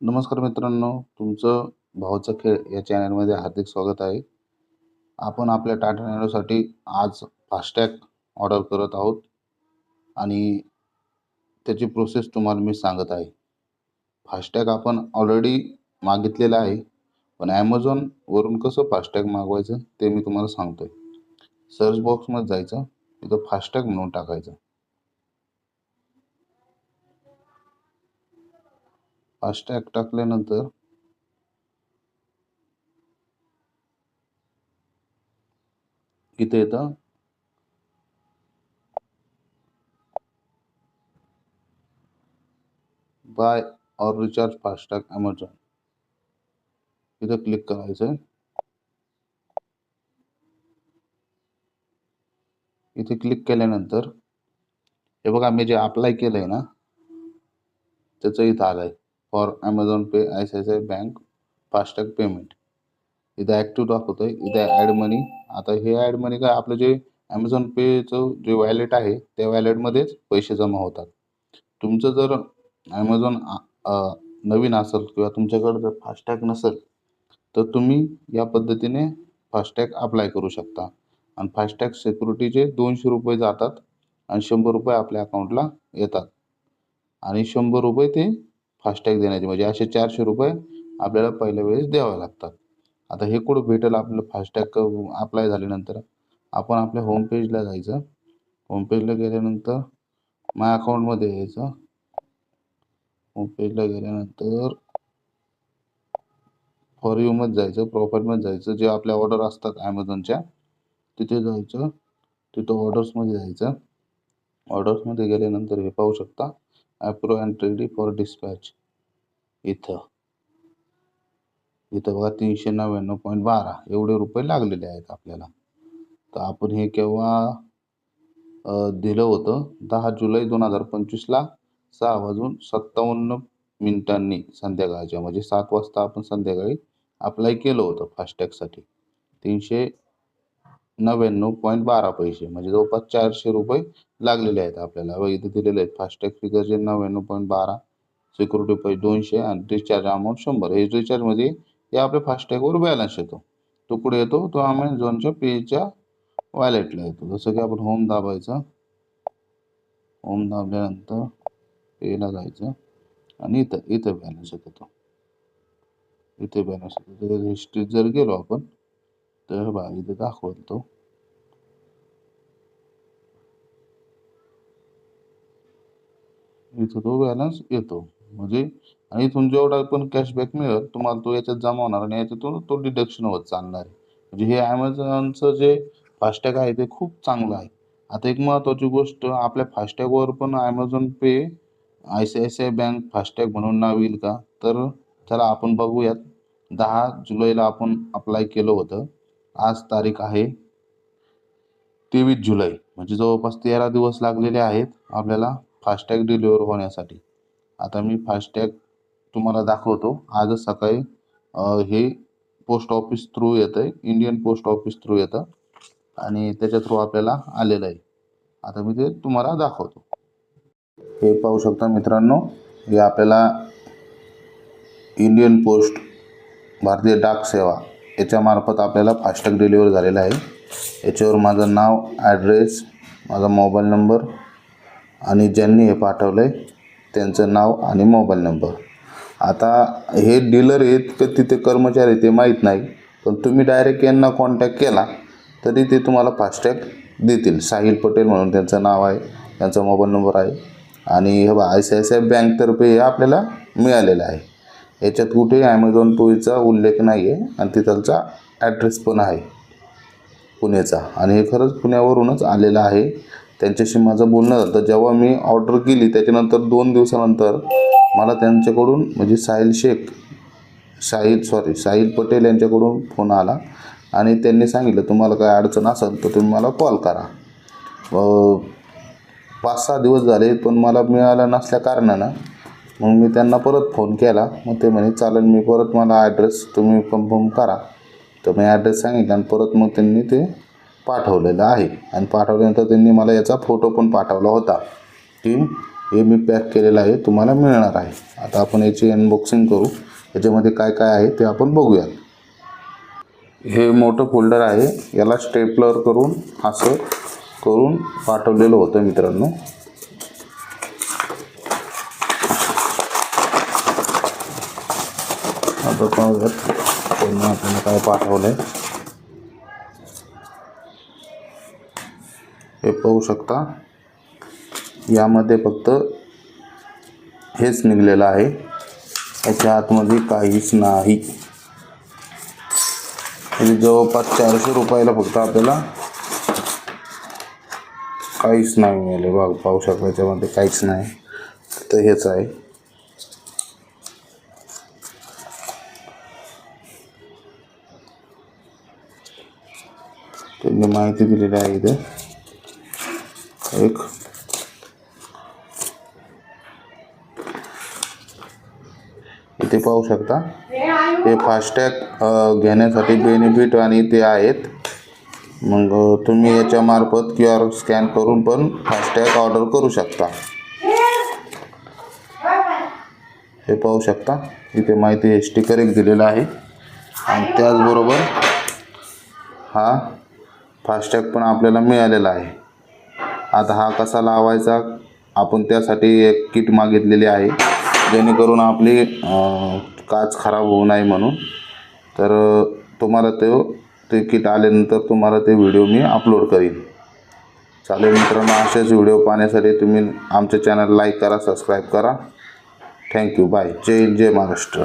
नमस्कार मित्रांनो तुमचं भाऊचा खेळ या चॅनलमध्ये हार्दिक स्वागत आहे. आपण आपल्या टाटा नॅनोसाठी आज फास्टॅग ऑर्डर करत आहोत आणि त्याची प्रोसेस तुम्हाला मी सांगत आहे. फास्टॅग आपण ऑलरेडी मागितलेला आहे पण ॲमेझॉनवरून कसं फास्टॅग मागवायचं ते मी तुम्हाला सांगतो आहे सर्च बॉक्समध्ये जायचं तिथं फास्टॅग म्हणून टाकायचं. फास्टॅग टाकल्यानंतर इथे येतं. बाय और रिचार्ज फास्टॅग ॲमेझॉन इथं क्लिक आहे इथे क्लिक केल्यानंतर, हे जे अप्लाय आहे ना इथं आलं आहे for Amazon pay I C I C I bank FASTag payment इथं ॲक्टिव्ह दाखवतं आहे इथं ॲड मनी आता हे ॲड मनी काय? आपलं जे ॲमेझॉन पेचं जे वॅलेट आहे त्या वॅलेटमध्येच पैसे जमा होतात. तुमचं जर ॲमेझॉन नवीन असेल किंवा तुमच्याकडं जर फास्टॅग नसेल तर तुम्ही या पद्धतीने फास्टॅग अप्लाय करू शकता. आणि फास्टॅग सिक्युरिटीचे दोनशे रुपये जातात आणि शंभर रुपये आपल्या अकाउंटला येतात. आणि शंभर रुपये ते फास्टॅग देण्याचे. म्हणजे असे चारशे रुपये आपल्याला पहिल्या वेळेस द्यावे लागतात. आता हे कुठं भेटेल? आपलं फास्टॅग अप्लाय झाल्यानंतर आपण आपल्या होमपेजला जायचं. होमपेजला गेल्यानंतर माय अकाउंटमध्ये यायचं. होमपेजला गेल्यानंतर फॉर यूमध्ये जायचं प्रॉफिटमध्ये जायचं. जे आपल्या ऑर्डर असतात ॲमेझॉनच्या तिथे जायचं. तिथं ऑर्डर्समध्ये जायचं. ऑर्डर्समध्ये गेल्यानंतर हे पाहू शकता. Approved and ready for dispatch इथं. इथं बघा तीनशे नव्याण्णव पॉईंट बारा. एवढे रुपये लागलेले आहेत आपल्याला. तर आपण हे केव्हा दिलं होतं? दहा जुलै दोन हजार पंचवीसला सहा वाजून सत्तावन्न मिनिटांनी संध्याकाळच्या. म्हणजे सात वाजता आपण संध्याकाळी अप्लाय केलं होतं फास्टॅगसाठी तीनशे नव्याण्णव पॉईंट बारा पैसे. म्हणजे जवळपास चारशे रुपये लागलेले आहेत आपल्याला. इथं इथे दिलेले आहेत फास्टॅग फिगरचे नव्याण्णव पॉईंट बारा. सिक्युरिटी पैसे दोनशे आणि रिचार्ज अमाऊंट शंभर. हे रिचार्जमध्ये हे आपल्या फास्टॅगवर बॅलन्स येतो. तो कुठे येतो? तो अमेझॉनच्या पेच्या वॅलेटला येतो. जसं की आपण होम दाबायचं. होम दाबल्यानंतर पेला जायचं आणि इथं इथं बॅलन्स येतो. तो इथे बॅलन्स येतो. त्याच्या हिस्ट्रीत जर गेलो आपण तर बघा इथे दाखवतो. तो इथं तो बॅलन्स येतो. म्हणजे आणि इथून जेवढा पण कॅशबॅक मिळेल तुम्हाला तो याच्यात जमा होणार आणि याच्यातून तो डिडक्शन होत चालणार आहे. म्हणजे हे ॲमेझॉनचं जे फास्टॅग आहे ते खूप चांगलं आहे. आता एक महत्त्वाची गोष्ट आपल्या फास्टॅगवर पण Amazon pay I C I C I bank FASTag म्हणून नाव येईल का? तर चला आपण बघूयात. दहा जुलैला आपण अप्लाय केलं होतं. आज तारीख आहे तेवीस जुलै. म्हणजे जवळपास तेरा दिवस लागलेले आहेत आपल्याला फास्टॅग डिलिव्हर होण्यासाठी. आता मी फास्टॅग तुम्हाला दाखवतो. आज सकाळी हे पोस्ट ऑफिस थ्रू येतं आहे इंडियन पोस्ट ऑफिस थ्रू येतं. आणि त्याच्या थ्रू आपल्याला आलेलं आहे. आता मी ते तुम्हाला दाखवतो. हे पाहू शकता मित्रांनो हे आपल्याला इंडियन पोस्ट भारतीय डाक सेवा याच्यामार्फत आपल्याला फास्टॅग डिलिव्हर झालेला आहे. याच्यावर माझं नाव ॲड्रेस माझा मोबाईल नंबर आणि ज्यांनी हे पाठवलं आहे त्यांचं नाव आणि मोबाईल नंबर. आता हे डीलर आहेत का तिथे कर्मचारी ते माहीत नाही पण तुम्ही डायरेक्ट यांना कॉन्टॅक्ट केला तरी ते तुम्हाला फास्टॅग देतील. साहिल पटेल म्हणून त्यांचं नाव आहे त्यांचा मोबाईल नंबर आहे. आणि हे बा I C I C I बँकतर्फे हे आपल्याला मिळालेलं आहे. याच्यात कुठे ॲमेझॉन पेचा उल्लेख नाही आहे आणि तिथलचा ॲड्रेस पण आहे पुण्याचा. आणि हे खरंच पुण्यावरूनच आलेलं आहे. त्यांच्याशी माझं बोलणं झालं. जेव्हा मी ऑर्डर केली त्याच्यानंतर दोन दिवसानंतर मला त्यांच्याकडून म्हणजे साहिल शेख साहिल सॉरी साहिल पटेल यांच्याकडून फोन आला आणि त्यांनी सांगितलं तुम्हाला काय अडचण असेल तर तुम्ही मला कॉल करा. पाच सहा दिवस झाले पण मला मिळालं नसल्या कारणानं. मग मी त्यांना परत फोन केला. मग ते म्हणे चालेल मी परत मला ॲड्रेस तुम्ही कन्फर्म करा. तर मी ॲड्रेस सांगितला आणि परत मग त्यांनी ते पाठवलेलं आहे. आणि पाठवल्यानंतर त्यांनी मला याचा फोटो पण पाठवला होता. की हे मी पॅक केलेलं आहे तुम्हाला मिळणार आहे. आता आपण याची अनबॉक्सिंग करू. याच्यामध्ये काय काय आहे ते आपण बघूयात. हे मोठं फोल्डर आहे. याला स्टेपलर करून असं करून पाठवलेलं होतं मित्रांनो. आता पाहूयात. त्यांनी आपल्याला काय आहे हे पाहू शकता. यामध्ये फक्त हेच निघलेलं आहे. याच्या आतमध्ये काहीच नाही. म्हणजे जवळपास चारशे रुपयाला फक्त आपल्याला काहीच नाही मिळाले. बघ पाहू शकता याच्यामध्ये काहीच नाही. तर हेच आहे. त्यांनी माहिती दिलेली आहे इथे. एक इथे पाहू शकता? हे फास्टॅग घेण्यासाठी बेनिफिट आणि ते आहेत. मग तुम्ही तुम्ही याच्यामार्फत क्यू आर स्कॅन करून पण फास्टॅग ऑर्डर करू शकता. हे पाहू शकता. इथे माहिती स्टिकर एक दिलेला आहे. आणि त्याचबरोबर हा फास्टॅग पण आपल्याला मिळालेला आहे. आता हा कसा लावायचा आपण त्यासाठी एक किट मागितलेली आहे. जेणेकरून आपली काच खराब होऊ नये म्हणून. तर तुम्हाला ते ते किट आल्यानंतर तुम्हाला ते व्हिडिओ मी अपलोड करीन. चालेल मित्रांनो असेच व्हिडिओ पाहण्यासाठी तुम्ही आमच्या चॅनल लाईक करा सबस्क्राईब करा. Thank you bye. जय जय महाराष्ट्र.